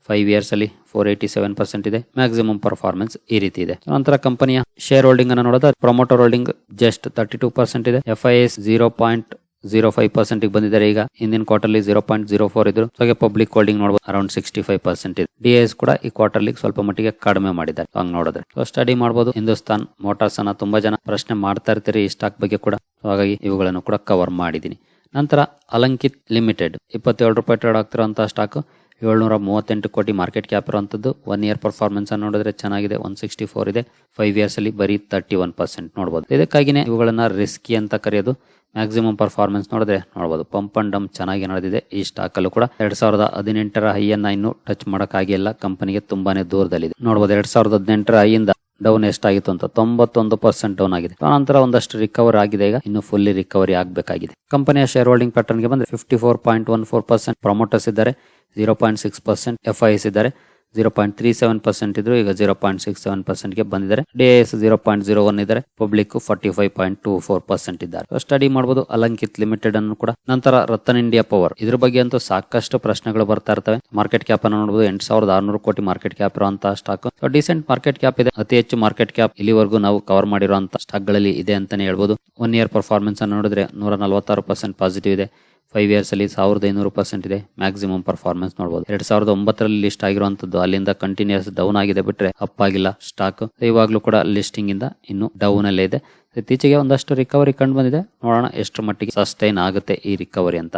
ಫೈವ್ ಇಯರ್ಸ್ ಅಲ್ಲಿ ಫೋರ್ ಏಯ್ಟಿ ಸೆವೆನ್ ಪರ್ಸೆಂಟ್ ಇದೆ. ಮ್ಯಾಕ್ಸಿಮಮ್ ಪರ್ಫಾರ್ಮೆನ್ಸ್ ಈ ರೀತಿ ಇದೆ. ನಂತರ ಕಂಪನಿಯ ಶೇರ್ ಹೋಲ್ಡಿಂಗ್ ಅನ್ನು ನೋಡಿದ್ರೆ promoter holding just thirty two percent ಇದೆ. F I S zero point zero five percent ಬಂದಿದ್ದಾರೆ ಈಗ. ಹಿಂದಿನ quarterly zero point zero four ಇದ್ರು. ಹಾಗೆ ಪಬ್ಲಿಕ್ ಹೋಲ್ಡಿಂಗ್ ನೋಡಬಹುದು ಅರೌಂಡ್ ಸಿಕ್ಸ್ಟಿ ಫೈವ್ ಪರ್ಸೆಂಟ್ ಇದೆ. ಡಿ ಎಸ್ ಕೂಡ ಈ ಕ್ವಾರ್ಟರ್ಲಿ ಸ್ವಲ್ಪ ಮಟ್ಟಿಗೆ ಕಡಿಮೆ ಮಾಡಿದ್ದಾರೆ. ಹಂಗ್ ನೋಡಿದ್ರೆ. ಸೊ ಸ್ಟಡಿ ಮಾಡಬಹುದು ಹಿಂದೂಸ್ತಾನ್ ಮೋಟಾರ್ಸ್ ಅನ್ನ ತುಂಬಾ ಜನ ಪ್ರಶ್ನೆ ಮಾಡ್ತಾ ಇರ್ತೀರಿ ಈ ಸ್ಟಾಕ್ ಬಗ್ಗೆ ಕೂಡ. ಹಾಗಾಗಿ ಇವುಗಳನ್ನು ಕೂಡ ಕವರ್ ಮಾಡಿದ್ದೀನಿ. ನಂತರ ಅಲಂಕಿತ್ ಲಿಮಿಟೆಡ್. ಇಪ್ಪತ್ತೇಳು ರೂಪಾಯಿ ಟ್ರೇಡ್ ಆಗ್ತಿರುವಂತಹ ಸ್ಟಾಕ್ ಏಳ್ನೂರ ಮೂವತ್ತೆಂಟು ಕೋಟಿ ಮಾರ್ಕೆಟ್ ಕ್ಯಾಪ್ ಇರುವಂಥದ್ದು ಒನ್ ಇಯರ್ ಪರ್ಫಾರ್ಮೆನ್ಸ್ ಅನ್ನು ನೋಡಿದ್ರೆ ಚೆನ್ನಾಗಿದೆ. ಒನ್ ಸಿಕ್ಸ್ಟಿ ಫೋರ್ ಇದೆ. ಫೈವ್ ಇಯರ್ಸ್ ಅಲ್ಲಿ ಬರೀ ತರ್ಟಿ ಒನ್ ಪರ್ಸೆಂಟ್ ನೋಡಬಹುದು ಇದಕ್ಕಾಗಿನೇ ಇವುಗಳನ್ನ ರಿಸ್ಕಿ ಅಂತ ಕರೆಯೋದು. ಮ್ಯಾಕ್ಸಿಮಮ್ ಪರ್ಫಾರ್ಮೆನ್ಸ್ ನೋಡಿದ್ರೆ ನೋಡಬಹುದು ಪಂಪ್ ಅಂಡ್ ಡಮ್ ಚೆನ್ನಾಗಿ ನಡೆದಿದೆ. ಈ ಸ್ಟಾಕ್ ಅಲ್ಲೂ ಕೂಡ ಎರಡ್ ಸಾವಿರದ ಹದಿನೆಂಟರ ಹೈಯನ್ನ ಇನ್ನು ಟಚ್ ಮಾಡೋಕ್ಕಾಗಿಲ್ಲ. ಕಂಪನಿಗೆ ತುಂಬಾನೇ ದೂರದಲ್ಲಿದೆ. ನೋಡಬಹುದು ಎರಡ್ ಸಾವಿರದ ಹದಿನೆಂಟರ ಹೈಯಿಂದ ಡೌನ್ ಎಷ್ಟಾಗಿತ್ತು ಅಂತ ತೊಂಬತ್ತೊಂದು ಪರ್ಸೆಂಟ್ ಡೌನ್ ಆಗಿದೆ. ನಂತರ ಒಂದಷ್ಟು ರಿಕವರ್ ಆಗಿದೆ ಈಗ. ಇನ್ನು ಫುಲ್ಲಿ ರಿಕವರಿ ಆಗಬೇಕಾಗಿದೆ. ಕಂಪನಿಯ ಶೇರ್ ಹೋಲ್ಡಿಂಗ್ ಪ್ಯಾಟರ್ನ್ಗೆ ಬಂದ್ರೆ fifty four point one four percent promoters ಇದ್ದಾರೆ zero point six percent F I S ಇದ್ದಾರೆ. Zero point three seven percent ಇದ್ರು, ಈಗ ಜೀರೋ ಪಾಯಿಂಟ್ ಸಿಕ್ಸ್ ಸೆವೆನ್ ಪರ್ಸೆಂಟ್ಗೆ ಬಂದಿದ್ದಾರೆ. D S zero point zero one ಇದ್ದಾರೆ public forty five point two four percent ಇದ್ದಾರೆ. Study ಮಾಡಬಹುದು Alankit limited ಅನ್ನು ಕೂಡ. ನಂತರ ರತನ್ ಇಂಡಿಯಾ ಪವರ್ ಇದ್ರ ಬಗ್ಗೆ ಅಂತೂ ಸಾಕಷ್ಟು ಪ್ರಶ್ನೆಗಳು ಬರ್ತಾ ಇರ್ತವೆ. ಮಾರ್ಕೆಟ್ ಕ್ಯಾಪ್ ಅನ್ನು ನೋಡಬಹುದು ಎಂಟು ಸಾವಿರದ ಆರ್ನೂರು ಕೋಟಿ ಮಾರ್ಕೆಟ್ ಕ್ಯಾಪ್ ಇರುವಂತಹ ಸ್ಟಾಕ್ ಡಿಸೆಂಟ್ ಮಾರ್ಕೆಟ್ ಕ್ಯಾಪ್ ಇದೆ. ಅತಿ ಹೆಚ್ಚು ಮಾರ್ಕೆಟ್ ಕ್ಯಾಪ್ ಇಲ್ಲಿವರೆಗೂ ನಾವು ಕವರ್ ಮಾಡಿರುವಂತಹ ಸ್ಟಾಕ್ಗಳಲ್ಲಿ ಇದೆ ಅಂತಾನೆ ಹೇಳ್ಬಹುದು ಒನ್ ಇಯರ್ ಪರ್ಫಾರ್ಮೆನ್ಸ್ ಅನ್ನು ನೋಡಿದ್ರೆ ನೂರ ನಲವತ್ತಾರು ಪರ್ಸೆಂಟ್ ಪಾಸಿಟಿವ್ ಇದೆ. ಫೈವ್ ಇಯರ್ಸ್ ಅಲ್ಲಿ ಸಾವಿರದ ಐನೂರು ಪರ್ಸೆಂಟ್ ಇದೆ ಮ್ಯಾಕ್ಸಿಮಮ್ ಪರ್ಫಾರ್ಮೆನ್ಸ್ ನೋಡಬಹುದು ಎರಡ್ ಸಾವಿರದ ಒಂಬತ್ತರಲ್ಲಿ ಲಿಸ್ಟ್ ಆಗಿರುವಂತದ್ದು ಅಲ್ಲಿಂದ ಕಂಟಿನ್ಯೂಸ್ ಡೌನ್ ಆಗಿದೆ ಬಿಟ್ರೆ ಅಪ್ ಆಗಿಲ್ಲ ಸ್ಟಾಕ್ ಇವಾಗ್ಲೂ ಕೂಡ ಲಿಸ್ಟಿಂಗ್ ಇಂದ ಇನ್ನು ಡೌನ್ ಅಲ್ಲೇ ಇದೆ. ಇತ್ತೀಚೆಗೆ ಒಂದಷ್ಟು ರಿಕವರಿ ಕಂಡು ಬಂದಿದೆ. ನೋಡೋಣ ಎಷ್ಟು ಮಟ್ಟಿಗೆ ಸಸ್ಟೈನ್ ಆಗುತ್ತೆ ಈ ರಿಕವರಿ ಅಂತ.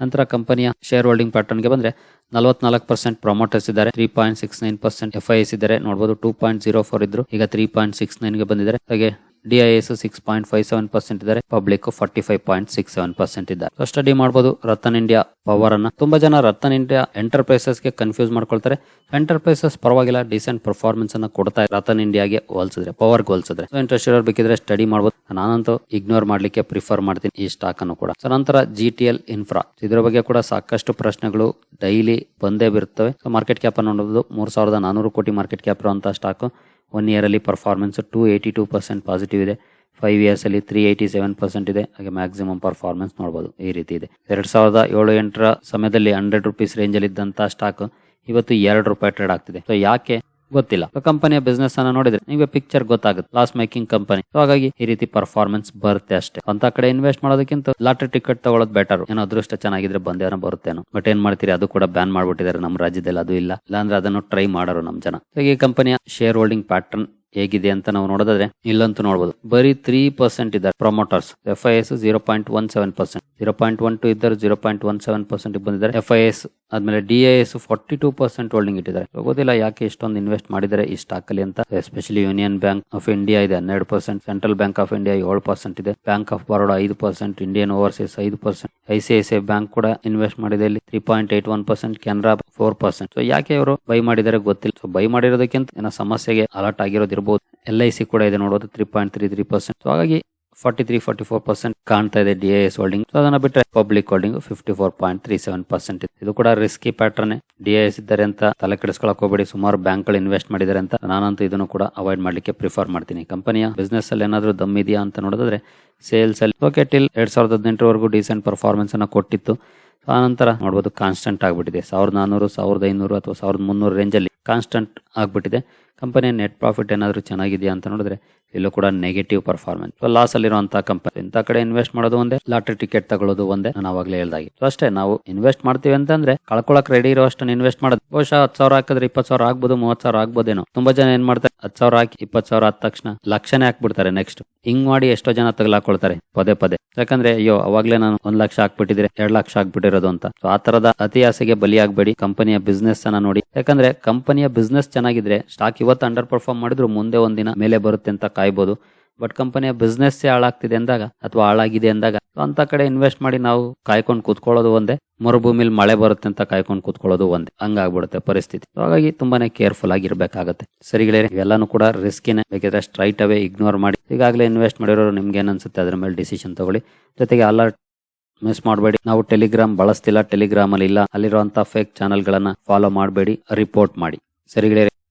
ನಂತರ ಕಂಪನಿಯ ಶೇರ್ ಹೋಲ್ಡಿಂಗ್ ಪ್ಯಾಟರ್ನ್ಗೆ ಬಂದ್ರೆ ನಲವತ್ನಾಲ್ಕು ಪರ್ಸೆಂಟ್ ಪ್ರಮೋಟರ್ಸ್ ಇದ್ದಾರೆ three point six nine percent F I S ಇದ್ದಾರೆ. ನೋಡಬಹುದು ಟೂ ಪಾಯಿಂಟ್ ಜೀರೋ ಫೋರ್ ಇದ್ರು, ಈಗ ತ್ರೀ ಪಾಯಿಂಟ್ ಸಿಕ್ಸ್ ನೈನ್ಗೆ ಬಂದಿದ್ದಾರೆ. ಹಾಗೆ D I S six point five seven percent ಇದ್ದಾರೆ public forty five point six seven percent ಇದ್ದಾರೆ ಸ್ಟಡಿ ಮಾಡಬಹುದು ರತನ್ ಇಂಡಿಯಾ ಪವರ್ ಅನ್ನ. ತುಂಬಾ ಜನ ರತನ್ ಇಂಡಿಯಾ ಎಂಟರ್ಪ್ರೈಸಸ್ಗೆ ಕನ್ಫ್ಯೂಸ್ ಮಾಡ್ಕೊಳ್ತಾರೆ. ಎಂಟರ್ಪ್ರೈಸಸ್ ಪರವಾಗಿಲ್ಲ ಡಿಸೆಂಟ್ ಪರ್ಫಾರ್ಮೆನ್ಸ್ ಅನ್ನ ಕೊಡ್ತಾ ರತನ್ ಇಂಡಿಯಾಗೆ ಹೋಲಿಸಿದ್ರೆ ಪವರ್ ಹೋಲಿಸಿದ್ರೆ. ಇಂಟ್ರೆಸ್ಟ್ ಇರೋರು ಬೇಕಿದ್ರೆ ಸ್ಟಡಿ ಮಾಡಬಹುದು ನಾನಂತೂ ಇಗ್ನೋರ್ ಮಾಡ್ಲಿಕ್ಕೆ ಪ್ರಿಫರ್ ಮಾಡ್ತೀನಿ ಈ ಸ್ಟಾಕ್ ಅನ್ನು ಕೂಡ. ಸೊ ನಂತರ ಜಿ ಟಿ ಎಲ್ ಇನ್ಫ್ರಾ ಇದ್ರ ಬಗ್ಗೆ ಕೂಡ ಸಾಕಷ್ಟು ಪ್ರಶ್ನೆಗಳು ಡೈಲಿ ಬಂದೇ ಬರುತ್ತವೆ. ಸೊ ಮಾರ್ಕೆಟ್ ಕ್ಯಾಪ್ ನೋಡಬಹುದು ಮೂರ್ ಸಾವಿರದ ನಾನೂರು ಕೋಟಿ ಮಾರ್ಕೆಟ್ ಕ್ಯಾಪ್ ಇರುವಂತಹ ಸ್ಟಾಕ್ ಒನ್ ಇಯರ್ ಅಲ್ಲಿ performance two eighty two percent positive ಇದೆ. ಫೈವ್ ಇಯರ್ಸ್ ಅಲ್ಲಿ ತ್ರೀ ಏಯ್ಟಿ ಸೆವೆನ್ ಪರ್ಸೆಂಟ್ ಇದೆ. ಹಾಗೆ ಮ್ಯಾಕ್ಸಿಮಮ್ ಪರ್ಫಾರ್ಮೆನ್ಸ್ ನೋಡಬಹುದು ಈ ರೀತಿ ಇದೆ. ಎರಡ್ ಸಾವಿರದ ಏಳು ಎಂಟರ ಸಮಯದಲ್ಲಿ ಹಂಡ್ರೆಡ್ ರುಪೀಸ್ ರೇಂಜ್ ಅಲ್ಲಿ ಇದ್ದಂತಹ ಸ್ಟಾಕ್ ಇವತ್ತು ಎರಡು ರೂಪಾಯಿ ಟ್ರೇಡ್ ಆಗ್ತಿದೆ. ಸೊ ಯಾಕೆ ಗೊತ್ತಿಲ್ಲ. ಕಂಪನಿಯ ಬಿಸ್ನೆಸ್ ಅನ್ನ ನೋಡಿದ್ರೆ ನಿಮಗೆ ಪಿಕ್ಚರ್ ಗೊತ್ತಾಗುತ್ತೆ. ಲಾಸ್ ಮೇಕಿಂಗ್ ಕಂಪನಿ ಹಾಗಾಗಿ ಈ ರೀತಿ ಪರ್ಫಾರ್ಮೆನ್ಸ್ ಬರುತ್ತೆ ಅಷ್ಟೇ. ಅಂತ ಕಡೆ ಇನ್ವೆಸ್ಟ್ ಮಾಡೋದಕ್ಕಿಂತ ಲಾಟ್ರಿ ಟಿಕೆಟ್ ತಗೊಳ್ಳೋದು ಬೆಟರ್ ಏನೋ ಅದೃಷ್ಟ ಚೆನ್ನಾಗಿದ್ರೆ ಬಂದೇನೋ ಬರುತ್ತೇನೋ. ಬಟ್ ಏನ್ ಮಾಡ್ತೀರಿ? ಅದು ಕೂಡ ಬ್ಯಾನ್ ಮಾಡ್ಬಿಟ್ಟಿದ್ದಾರೆ ನಮ್ಮ ರಾಜ್ಯದಲ್ಲಿ ಅದು ಇಲ್ಲ. ಇಲ್ಲಾಂದ್ರೆ ಅದನ್ನು ಟ್ರೈ ಮಾಡೋರು ನಮ್ ಜನ. ಹಾಗೆ ಈ ಕಂಪನಿಯ ಶೇರ್ ಹೋಲ್ಡಿಂಗ್ ಪ್ಯಾಟರ್ನ್ ಹೇಗಿದೆ ಅಂತ ನಾವು ನೋಡೋದಾದ್ರೆ ಇಲ್ಲಂತೂ ನೋಡಬಹುದು ಬರೀ ತ್ರೀ ಪರ್ಸೆಂಟ್ ಇದ್ದಾರೆ promoters F I S zero point one seven percent zero point one two ಇದ್ದಾರೆ zero point one seven percent ಬಂದಿದ್ದಾರೆ ಎಫ್ ಐ ಎಸ್ ಆದ್ಮೇಲೆ D I S forty two percent holding ಇಟ್ಟಿದ್ದಾರೆ. ಗೊತ್ತಿಲ್ಲ ಯಾಕೆ ಇಷ್ಟೊಂದು ಇನ್ವೆಸ್ಟ್ ಮಾಡಿದರೆ ಈ ಸ್ಟಾಕ್ ಅಲ್ಲಿ ಅಂತ. Especially Union Bank of India ಇದೆ, ಹನ್ನೆರಡು percent Central Bank of India ಏಳು ಪರ್ಸೆಂಟ್ ಇದೆ. ಬ್ಯಾಂಕ್ ಆಫ್ ಬರೋಡಾ ಐದು ಪರ್ಸೆಂಟ್ ಇಂಡಿಯನ್ ಓವರ್ಸೀಸ್ ಐದು percent I C I C I bank ಕೂಡ ಇನ್ವೆಸ್ಟ್ ಮಾಡಿದೆ ಇಲ್ಲಿ three point eight one percent Canara four percent so ಯಾಕೆ ಅವರು ಬೈ ಮಾಡಿದರೆ ಗೊತ್ತಿಲ್ಲ. ಸೊ ಬೈ ಮಾಡಿರೋದಕ್ಕಿಂತ ಏನೋ ಸಮಸ್ಯೆಗೆ ಅಲರ್ಟ್ ಆಗಿರೋದಿರಬಹುದು ಎಲ್ ಐ ಸಿ ಕೂಡ ಇದೆ ನೋಡೋದು three point three three percent so ಹಾಗಾಗಿ forty three forty four percent ಕಾಣ್ತಾ ಇದೆ ಡಿ ಎಸ್ ಹೋಲ್ಡಿಂಗ್ ಅದನ್ನ ಬಿಟ್ಟರೆ public holding fifty four point three seven percent ಇದು ಕೂಡ ರಿಸ್ಕಿ ಪ್ಯಾಟರ್ನ್ ಡಿ ಎಸ್ ಇದ್ದಾರೆ ಅಂತ, ತಲೆ ಕೆಡಿಸ್ಕೊಳಕ್ ಹೋಗಬೇಡಿ. ಸುಮಾರು ಬ್ಯಾಂಕ್ಗಳು ಇನ್ವೆಸ್ಟ್ ಮಾಡಿದಾರೆ ಅಂತ ನಾನಂತೂ ಇದನ್ನು ಕೂಡ ಅವಾಯ್ಡ್ ಮಾಡ್ಲಿಕ್ಕೆ ಪ್ರಿಫರ್ ಮಾಡ್ತೀನಿ. ಕಂಪನಿಯ ಬಿಸ್ನೆಸ್ ಅಲ್ಲಿ ಏನಾದ್ರು ದಮ್ ಇದೆಯಾ ಅಂತ ನೋಡಿದ್ರೆ ಸೇಲ್ಸ್ ಅಲ್ಲಿ ಓಕೆ ಟಿಲ್ ಎರಡ್ ಸಾವಿರದ ಹದಿನೆಂಟರವರೆಗೂ ಡೀಸೆಂಟ್ ಪರ್ಫಾರ್ಮೆನ್ಸ್ ಅನ್ನ ಕೊಟ್ಟಿತ್ತು. ಆನಂತರ ನೋಡಬಹುದು ಕಾನ್ಸ್ಟೆಂಟ್ ಆಗ್ಬಿಟ್ಟಿದೆ. ಸಾವಿರದ ನಾನೂರು, ಸಾವಿರದ ಐನೂರು ಅಥವಾ ಸಾವಿರದ ಮುನ್ನೂರು ರೇಂಜ್ ಅಲ್ಲಿ ಕಾನ್ಸ್ಟೆಂಟ್ ಆಗ್ಬಿಟ್ಟಿದೆ. ಕಂಪನಿಯ ನೆಟ್ ಪ್ರಾಫಿಟ್ ಏನಾದರೂ ಚೆನ್ನಾಗಿದೆಯಾ ಅಂತ ನೋಡಿದ್ರೆ ಇಲ್ಲೂ ಕೂಡ ನೆಗೆಟಿವ್ ಪರ್ಫಾರ್ಮೆನ್ಸ್ ಲಾಸ್ ಅಲ್ಲಿರುವಂತಹ ಕಂಪನಿ ಇಂಥ ಕಡೆ ಇನ್ವೆಸ್ಟ್ ಮಾಡೋದು ಒಂದೇ ಲಾಟ್ರಿ ಟಿಕೆಟ್ ತಗೊಳ್ಳೋದು ಒಂದೇ, ನಾನು ಅವಾಗಲೇ ಹೇಳ್ದಾಗಿ. ಅಷ್ಟೇ, ನಾವು ಇನ್ವೆಸ್ಟ್ ಮಾಡ್ತೀವಿ ಅಂತಂದ್ರೆ, ಕಳ್ಕೊಳಕ್ ರೆಡಿ ಇರೋ ಇನ್ವೆಸ್ಟ್ ಮಾಡೋದು. ಬಹುಶಃ ಹತ್ತು ಸಾವಿರ ಹಾಕಿದ್ರೆ ಇಪ್ಪತ್ತು ಸಾವಿರ ಆಗ್ಬೋದು, ಮೂವತ್ತು ಸಾವಿರ ಆಗ್ಬೋದೇನೋ. ತುಂಬಾ ಜನ ಏನ್ ಮಾಡ್ತಾರೆ, ಹತ್ತು ಸಾವಿರ ಹಾಕಿ ಇಪ್ಪತ್ತು ಸಾವಿರ ಆದ ತಕ್ಷಣ ಲಕ್ಷನೇ ಹಾಕ್ಬಿಡ್ತಾರೆ ನೆಕ್ಸ್ಟ್ ಹಿಂಗ್ ಮಾಡಿ ಎಷ್ಟೋ ಜನ ತಗಲಾಕೊಳ್ತಾರೆ, ಪದೇ ಪದೇ. ಯಾಕಂದ್ರೆ, ಅಯ್ಯೋ, ಅವಾಗ್ಲೇ ನಾನು ಒಂದ್ ಲಕ್ಷ ಹಾಕ್ಬಿಟ್ಟಿದ್ರೆ, ಎರಡ್ ಲಕ್ಷ ಹಾಕ್ಬಿಟ್ಟಿರೋದು ಅಂತ. ಸೊ ಆ ತರದ ಅತಿ ಆಸೆಗೆ ಬಲಿಯಾಗಬೇಡಿ ಕಂಪನಿಯ ಬಿಸ್ನೆಸ್ ಅನ್ನ ನೋಡಿ. ಯಾಕಂದ್ರೆ ಕಂಪನಿಯ ಬಿಸ್ನೆಸ್ ಚೆನ್ನಾಗಿದ್ರೆ ಸ್ಟಾಕ್ ಇವತ್ತು ಅಂಡರ್ ಪರ್ಫಾರ್ಮ್ ಮಾಡಿದ್ರು, ಮುಂದೆ ಒಂದಿನ ಮೇಲೆ ಬರುತ್ತೆ ಅಂತ ಕಾಯ್ಬೋದು. ಬಟ್ ಕಂಪನಿಯ ಬಿಸ್ನೆಸ್ ಹಾಳಾಗ್ತಿದೆ ಅಂದಾಗ ಅಥವಾ ಹಾಳಾಗಿದೆ ಅಂದಾಗ ಅಂತ ಕಡೆ ಇನ್ವೆಸ್ಟ್ ಮಾಡಿ ನಾವು ಕಾಯ್ಕೊಂಡು ಕೂತ್ಕೊಳ್ಳೋದು ಒಂದೇ. ಮರುಭೂಮಿಲಿ ಮಳೆ ಬರುತ್ತೆ ಅಂತ ಕಾಯ್ಕೊಂಡು ಕೂತ್ಕೊಳ್ಳೋದು ಒಂದೇ. ಹಂಗಾಗ್ಬಿಡುತ್ತೆ ಪರಿಸ್ಥಿತಿ. ಹಾಗಾಗಿ ತುಂಬಾನೇ ಕೇರ್ಫುಲ್ ಆಗಿರ್ಬೇಕಾಗುತ್ತೆ. ಸರಿಗಳೇ ಎಲ್ಲಾನು ಕೂಡ ರಿಸ್ಕಿನೇ ಬೇಕಿದ್ರೆ ಸ್ಟ್ರೈಟ್ ಅವೇ ಇಗ್ನೋರ್ ಮಾಡಿ. ಈಗಾಗಲೇ ಇನ್ವೆಸ್ಟ್ ಮಾಡಿರೋರು ನಿಮ್ಗೆ ಏನ್ ಅನ್ಸುತ್ತೆ ಅದ್ರ ಮೇಲೆ ಡಿಸಿಷನ್ ತಗೊಳ್ಳಿ. ಜೊತೆಗೆ ಅಲರ್ಟ್ ಮಿಸ್ ಮಾಡಬೇಡಿ. ನಾವು ಟೆಲಿಗ್ರಾಮ್ ಬಳಸ್ತಿಲ್ಲ ಟೆಲಿಗ್ರಾಮ್ ಅಲ್ಲಿ ಇಲ್ಲ ಅಲ್ಲಿರುವಂತಹ ಫೇಕ್ ಚಾನೆಲ್ ಗಳನ್ನ ಫಾಲೋ ಮಾಡಬೇಡಿ. ರಿಪೋರ್ಟ್ ಮಾಡಿ. ಸರಿ ಗೆಳೆಯರೆ